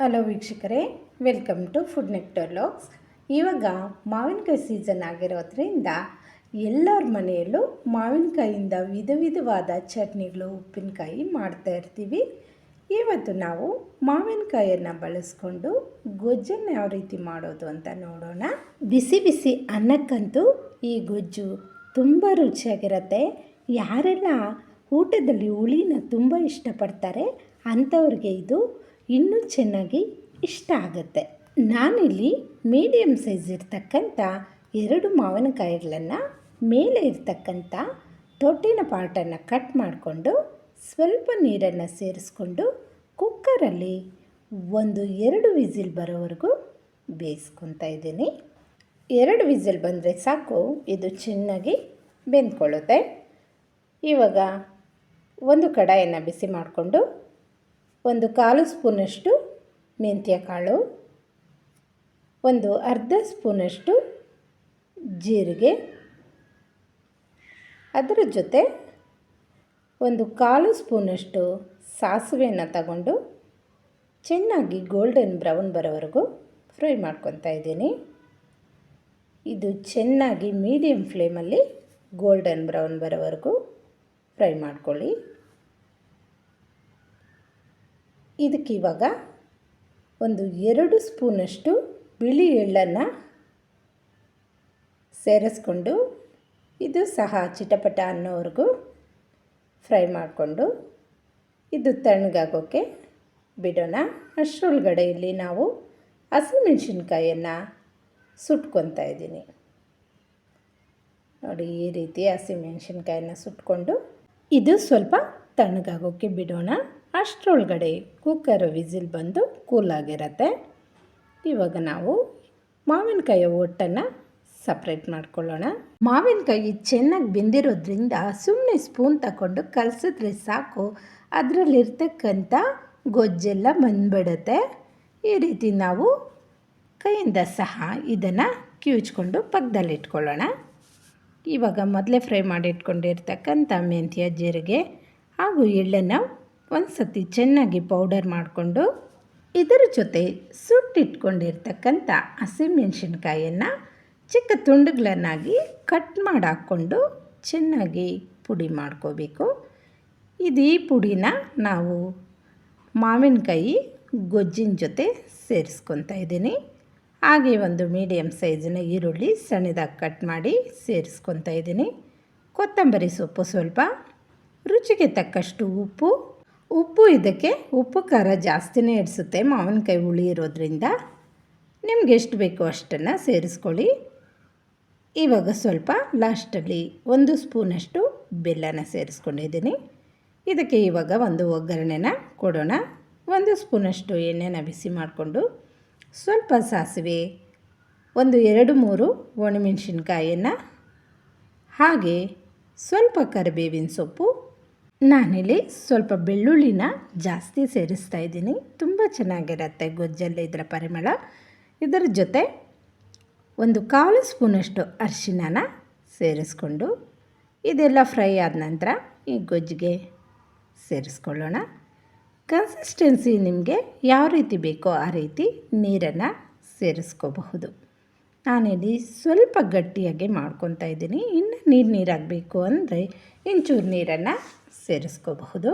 Hello ವೀಕ್ಷಕರೇ, welcome to food nectar logs ಇವಾಗ ಮಾವಿನಕಾಯಿ ಸೀಸನ್ ಆಗಿರೋದ್ರಿಂದ ಎಲ್ಲರ ಮನೆಯಲ್ಲೂ ಮಾವಿನಕಾಯಿಯಿಂದ ವಿಧ ವಿಧವಾದ ಚಟ್ನಿಗಳು, ಉಪ್ಪಿನಕಾಯಿ ಮಾಡ್ತಾ ಇರ್ತೀವಿ. ಇವತ್ತು ನಾವು ಮಾವಿನಕಾಯಿಯನ್ನು ಬಳಸ್ಕೊಂಡು ಗೊಜ್ಜನ್ನು ಯಾವ ರೀತಿ ಮಾಡೋದು ಅಂತ ನೋಡೋಣ. ಬಿಸಿ ಬಿಸಿ ಅನ್ನಕ್ಕಂತೂ ಈ ಗೊಜ್ಜು ತುಂಬ ರುಚಿಯಾಗಿರುತ್ತೆ. ಯಾರೆಲ್ಲ ಊಟದಲ್ಲಿ ಹುಳಿನ ತುಂಬ ಇಷ್ಟಪಡ್ತಾರೆ ಅಂಥವ್ರಿಗೆ ಇದು ಇನ್ನೂ ಚೆನ್ನಾಗಿ ಇಷ್ಟ ಆಗುತ್ತೆ. ನಾನಿಲ್ಲಿ ಮೀಡಿಯಮ್ ಸೈಜ್ ಇರ್ತಕ್ಕಂಥ ಎರಡು ಮಾವಿನಕಾಯಿಗಳನ್ನು ಮೇಲೆ ಇರ್ತಕ್ಕಂಥ ತೊಟ್ಟಿನ ಪಾರ್ಟನ್ನು ಕಟ್ ಮಾಡಿಕೊಂಡು ಸ್ವಲ್ಪ ನೀರನ್ನು ಸೇರಿಸ್ಕೊಂಡು ಕುಕ್ಕರಲ್ಲಿ ಒಂದು ಎರಡು ವಿಸಿಲ್ ಬರೋವರೆಗೂ ಬೇಯಿಸ್ಕೊತಾ ಇದ್ದೀನಿ. ಎರಡು ವಿಸಿಲ್ ಬಂದರೆ ಸಾಕು, ಇದು ಚೆನ್ನಾಗಿ ಬೆಂದ್ಕೊಳ್ಳುತ್ತೆ. ಇವಾಗ ಒಂದು ಕಡಾಯನ್ನು ಬಿಸಿ ಮಾಡಿಕೊಂಡು ಒಂದು ಕಾಲು ಸ್ಪೂನಷ್ಟು ಮೆಂತ್ಯ ಕಾಳು, ಒಂದು ಅರ್ಧ ಸ್ಪೂನಷ್ಟು ಜೀರಿಗೆ. ಅದರ ಜೊತೆ ಒಂದು ಕಾಲು ಸ್ಪೂನಷ್ಟು ಸಾಸಿವೆಯನ್ನು ತಗೊಂಡು ಚೆನ್ನಾಗಿ ಗೋಲ್ಡನ್ ಬ್ರೌನ್ ಬರೋವರೆಗೂ ಫ್ರೈ ಮಾಡ್ಕೊತಾ ಇದ್ದೀನಿ. ಇದು ಚೆನ್ನಾಗಿ ಮೀಡಿಯಮ್ ಫ್ಲೇಮಲ್ಲಿ ಗೋಲ್ಡನ್ ಬ್ರೌನ್ ಬರೋವರೆಗೂ ಫ್ರೈ ಮಾಡ್ಕೊಳ್ಳಿ. ಇದಕ್ಕೆ ಇವಾಗ ಒಂದು ಎರಡು ಸ್ಪೂನಷ್ಟು ಬಿಳಿ ಎಳ್ಳನ್ನು ಸೇರಿಸ್ಕೊಂಡು ಇದು ಸಹ ಚಿಟಪಟ ಅನ್ನೋವರೆಗೂ ಫ್ರೈ ಮಾಡಿಕೊಂಡು ಇದು ತಣ್ಣಗಾಗೋಕ್ಕೆ ಬಿಡೋಣ. ಅಷ್ಟರೊಳಗಡೆಯಲ್ಲಿ ನಾವು ಹಸಿಮೆಣ್ಸಿನ್ಕಾಯನ್ನು ಸುಟ್ಕೊತಾ ಇದ್ದೀನಿ. ನೋಡಿ, ಈ ರೀತಿ ಹಸಿಮೆಣ್ಸಿನ್ಕಾಯನ್ನು ಸುಟ್ಕೊಂಡು ಇದು ಸ್ವಲ್ಪ ತಣ್ಣಗಾಗೋಕ್ಕೆ ಬಿಡೋಣ. ಅಷ್ಟರೊಳಗಡೆ ಕುಕ್ಕರ್ ವಿಸಿಲ್ ಬಂದು ಕೂಲಾಗಿರತ್ತೆ ಇವಾಗ ನಾವು ಮಾವಿನಕಾಯಿ ಒಟ್ಟನ್ನು ಸಪ್ರೇಟ್ ಮಾಡ್ಕೊಳ್ಳೋಣ. ಮಾವಿನಕಾಯಿ ಚೆನ್ನಾಗಿ ಬೆಂದಿರೋದ್ರಿಂದ ಸುಮ್ಮನೆ ಸ್ಪೂನ್ ತಗೊಂಡು ಕಲಸಿದ್ರೆ ಸಾಕು. ಅದರಲ್ಲಿರ್ತಕ್ಕಂಥ ಗೊಜ್ಜೆಲ್ಲ ಬಂದ್ಬಿಡುತ್ತೆ. ಈ ರೀತಿ ನಾವು ಕೈಯಿಂದ ಸಹ ಇದನ್ನು ಕಿವಿಚ್ಕೊಂಡು ಪಕ್ಕದಲ್ಲಿ ಇಟ್ಕೊಳ್ಳೋಣ. ಇವಾಗ ಮೊದಲೇ ಫ್ರೈ ಮಾಡಿಟ್ಕೊಂಡಿರ್ತಕ್ಕಂಥ ಮೆಂತ್ಯ, ಜೀರಿಗೆ ಹಾಗೂ ಎಳ್ಳನ್ನು ಒಂದು ಸತಿ ಚೆನ್ನಾಗಿ ಪೌಡರ್ ಮಾಡಿಕೊಂಡು ಇದರ ಜೊತೆ ಸುಟ್ಟಿಟ್ಕೊಂಡಿರ್ತಕ್ಕಂಥ ಹಸಿಮೆಣ್ಸಿನ್ಕಾಯನ್ನು ಚಿಕ್ಕ ತುಂಡುಗಳನ್ನಾಗಿ ಕಟ್ ಮಾಡಿ ಹಾಕ್ಕೊಂಡು ಚೆನ್ನಾಗಿ ಪುಡಿ ಮಾಡ್ಕೋಬೇಕು. ಇದು ಈ ಪುಡಿನ ನಾವು ಮಾವಿನಕಾಯಿ ಗೊಜ್ಜಿನ ಜೊತೆ ಸೇರಿಸ್ಕೊತಾ ಇದ್ದೀನಿ. ಹಾಗೆ ಒಂದು ಮೀಡಿಯಮ್ ಸೈಜಿನ ಈರುಳ್ಳಿ ಸಣ್ಣದಾಗಿ ಕಟ್ ಮಾಡಿ ಸೇರಿಸ್ಕೊತಾ ಇದ್ದೀನಿ. ಕೊತ್ತಂಬರಿ ಸೊಪ್ಪು ಸ್ವಲ್ಪ, ರುಚಿಗೆ ತಕ್ಕಷ್ಟು ಉಪ್ಪು ಉಪ್ಪು ಇದಕ್ಕೆ ಉಪ್ಪು ಖಾರ ಜಾಸ್ತಿನೇ ಇಡಿಸುತ್ತೆ ಮಾವಿನಕಾಯಿ ಹುಳಿ ಇರೋದ್ರಿಂದ. ನಿಮ್ಗೆ ಎಷ್ಟು ಬೇಕೋ ಅಷ್ಟನ್ನು ಸೇರಿಸ್ಕೊಳ್ಳಿ. ಇವಾಗ ಸ್ವಲ್ಪ ಲಾಸ್ಟಲ್ಲಿ ಒಂದು ಸ್ಪೂನಷ್ಟು ಬೆಲ್ಲನ ಸೇರಿಸ್ಕೊಂಡಿದ್ದೀನಿ. ಇದಕ್ಕೆ ಇವಾಗ ಒಂದು ಒಗ್ಗರಣೆನ ಕೊಡೋಣ. ಒಂದು ಸ್ಪೂನಷ್ಟು ಎಣ್ಣೆನ ಬಿಸಿ ಮಾಡಿಕೊಂಡು ಸ್ವಲ್ಪ ಸಾಸಿವೆ, ಒಂದು ಎರಡು ಮೂರು ಒಣಮೆಣಸಿನ್ಕಾಯನ್ನು ಹಾಗೆ ಸ್ವಲ್ಪ ಕರಿಬೇವಿನ ಸೊಪ್ಪು ನಾನಿಲ್ಲಿ ಸ್ವಲ್ಪ ಬೆಳ್ಳುಳ್ಳಿನ ಜಾಸ್ತಿ ಸೇರಿಸ್ತಾ ಇದ್ದೀನಿ. ತುಂಬ ಚೆನ್ನಾಗಿರುತ್ತೆ ಗೊಜ್ಜಲ್ಲಿ ಇದರ ಪರಿಮಳ. ಇದರ ಜೊತೆ ಒಂದು ಕಾಲು ಸ್ಪೂನಷ್ಟು ಅರಿಶಿನ ಸೇರಿಸ್ಕೊಂಡು ಇದೆಲ್ಲ ಫ್ರೈ ಆದ ನಂತರ ಈ ಗೊಜ್ಜಿಗೆ ಸೇರಿಸ್ಕೊಳ್ಳೋಣ. ಕನ್ಸಿಸ್ಟೆನ್ಸಿ ನಿಮಗೆ ಯಾವ ರೀತಿ ಬೇಕೋ ಆ ರೀತಿ ನೀರನ್ನು ಸೇರಿಸ್ಕೋಬಹುದು. ನಾನಿಲ್ಲಿ ಸ್ವಲ್ಪ ಗಟ್ಟಿಯಾಗಿ ಮಾಡ್ಕೊತಾ ಇದ್ದೀನಿ. ಇನ್ನು ನೀರು ನೀರಾಗಬೇಕು ಅಂದರೆ ಇಂಚೂರು ನೀರನ್ನು ಸೇರಿಸ್ಕೋಬಹುದು.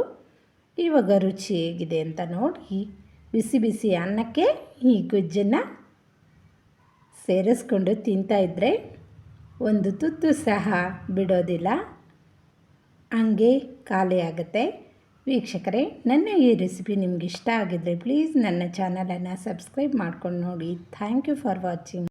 ಇವಾಗ ರುಚಿ ಹೇಗಿದೆ ಅಂತ ನೋಡಿ, ಬಿಸಿ ಬಿಸಿ ಅನ್ನಕ್ಕೆ ಈ ಗೊಜ್ಜನ್ನು ಸೇರಿಸ್ಕೊಂಡು ತಿಂತಾಯಿದ್ರೆ ಒಂದು ತುತ್ತು ಸಹ ಬಿಡೋದಿಲ್ಲ. ಹಂಗೆ ಖಾಲಿ ಆಗುತ್ತೆ. ವೀಕ್ಷಕರೇ, ನನ್ನ ಈ ರೆಸಿಪಿ ನಿಮ್ಗೆ ಇಷ್ಟ ಆಗಿದ್ದರೆ ಪ್ಲೀಸ್ ನನ್ನ ಚಾನಲನ್ನು ಸಬ್ಸ್ಕ್ರೈಬ್ ಮಾಡ್ಕೊಂಡು ನೋಡಿ. Thank you for watching